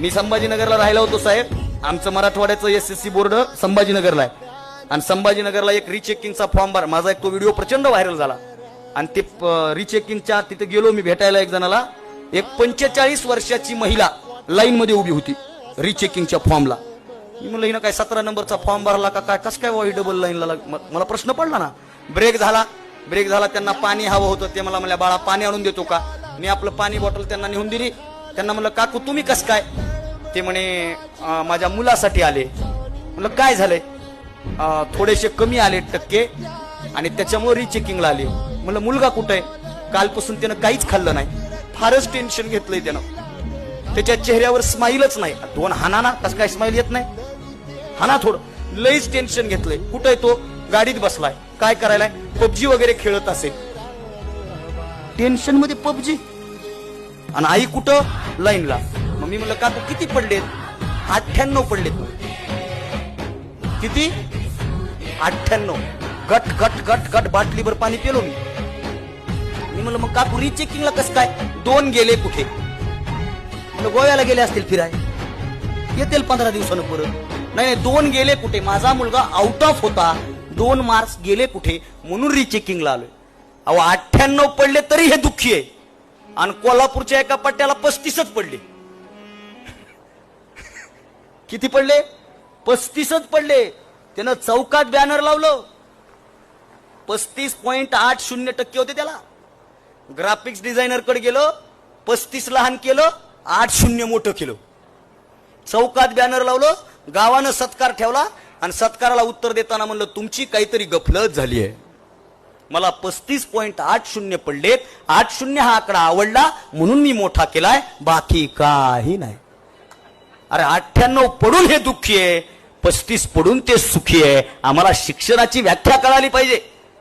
मी संभाजीनगरला राहिला होतो साहेब. आमचं मराठवाड्याचं एस एस सी बोर्ड संभाजीनगरला आहे. आणि संभाजीनगरला एक रिचेकिंगचा फॉर्म भर माझा एक तो व्हिडिओ प्रचंड व्हायरल झाला. आणि ते रिचेकिंगच्या तिथे गेलो मी भेटायला एक जणाला. एक पंचेचाळीस वर्षाची महिला लाईन मध्ये उभी होती रिचेकिंगच्या फॉर्मला मी म्हणलं हिनं काय सतरा नंबरचा फॉर्म भरला का? काय कसं काय वाई डबल लाईनला मला प्रश्न पडला ना. ब्रेक झाला. ब्रेक झाला त्यांना पाणी हवं होतं. ते मला म्हणल्या बाळा पाणी आणून देतो का? मी आपलं पाणी बॉटल त्यांना नेऊन दिली. त्यांना म्हणलं काकू तुम्ही कस काय? ते म्हणे माझ्या मुलासाठी आले. म्हणलं काय झालंय? थोडेसे कमी आले टक्के आणि त्याच्यामुळे रिचेकिंगला आले. म्हणलं मुलगा कुठं आहे? कालपासून त्यानं काहीच खाल्लं नाही. फारच टेन्शन घेतलंय त्यानं. त्याच्या चेहऱ्यावर स्माईलच नाही. दोन हाना ना कसं काय स्माईल येत नाही? हाना थोडं. लईच टेन्शन घेतलंय. कुठं तो? गाडीत बसलाय. काय करायलाय? पबजी वगैरे खेळत असेल. टेन्शनमध्ये पबजी? आणि आई कुठं? लाईनला. मी म्हणलं का किती पडलेत? अठ्ठ्याण्णव पडलेत. किती? अठ्ठ्याण्णव. गट गट गट गट बाटलीभर पाणी पेलो मी. मी म्हणलं मग काकू रिचेकिंगला कसं काय? दोन गेले कुठे? म्हणलं गोव्याला गेले असतील फिराय. येतील पंधरा दिवसानं परत. नाही नाही दोन गेले कुठे? माझा मुलगा आउट ऑफ होता. दोन मार्क्स गेले कुठे? म्हणून रिचेकिंगला आलोय. अहो अठ्ठ्याण्णव पडले तरी हे दुःखी आहे. आणि कोल्हापूरच्या एका पट्ट्याला पस्तीसच पडले. किती पडले? पस्तीसच पडले. त्यानं चौकात बॅनर लावलं. पस्तीस पॉईंट आठ शून्य टक्के होते त्याला. ग्राफिक्स डिझायनरकडे गेलो पस्तीस लहान केलं आठ शून्य मोठं केलं. चौकात बॅनर लावलं गावानं सत्कार ठेवला आणि सत्काराला उत्तर देताना म्हणलं तुमची काहीतरी गफलत झाली आहे. मला पस्तीस पॉईंट आठ शून्य पडलेत. आठ शून्य हा आकडा आवडला म्हणून मी मोठा केलाय. बाकी काही नाही. अरे अठ्ठ्याण्णव पडून हे दुःखी आहे पस्तीस पडून ते सुखी आहे. आम्हाला शिक्षणाची व्याख्या कळाली पाहिजे.